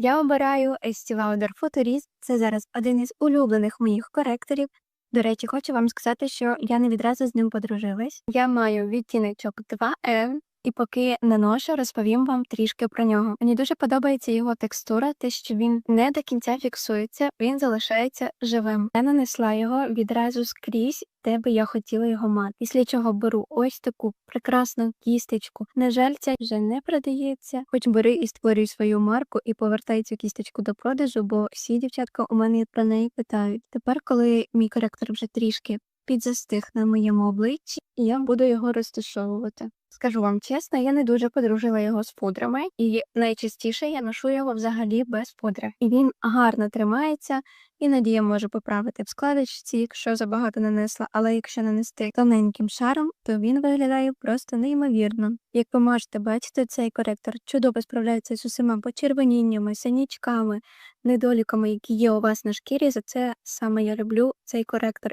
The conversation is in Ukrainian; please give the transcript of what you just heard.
Я обираю Estee Lauder Futurist. Це зараз один із улюблених моїх коректорів. До речі, хочу вам сказати, що я не відразу з ним подружилась. Я маю відтіночок 2M, і поки наношу, розповім вам трішки про нього. Мені дуже подобається його текстура, те, що він не до кінця фіксується, він залишається живим. Я нанесла його відразу скрізь, де би я хотіла його мати. Після чого беру ось таку прекрасну кісточку. На жаль, ця вже не продається. Хоч бери і створюй свою марку і повертай цю кісточку до продажу, бо всі дівчатка у мене про неї питають. Тепер, коли мій коректор вже трішки підзастиг на моєму обличчі, і я буду його розташовувати. Скажу вам чесно, я не дуже подружила його з пудрами, і найчастіше я ношу його взагалі без пудри. І він гарно тримається, іноді я можу поправити в складочці, якщо забагато нанесла, але якщо нанести тоненьким шаром, то він виглядає просто неймовірно. Як ви можете бачити, цей коректор чудово справляється з усіма почервоніннями, синячками, недоліками, які є у вас на шкірі. За це саме я люблю цей коректор.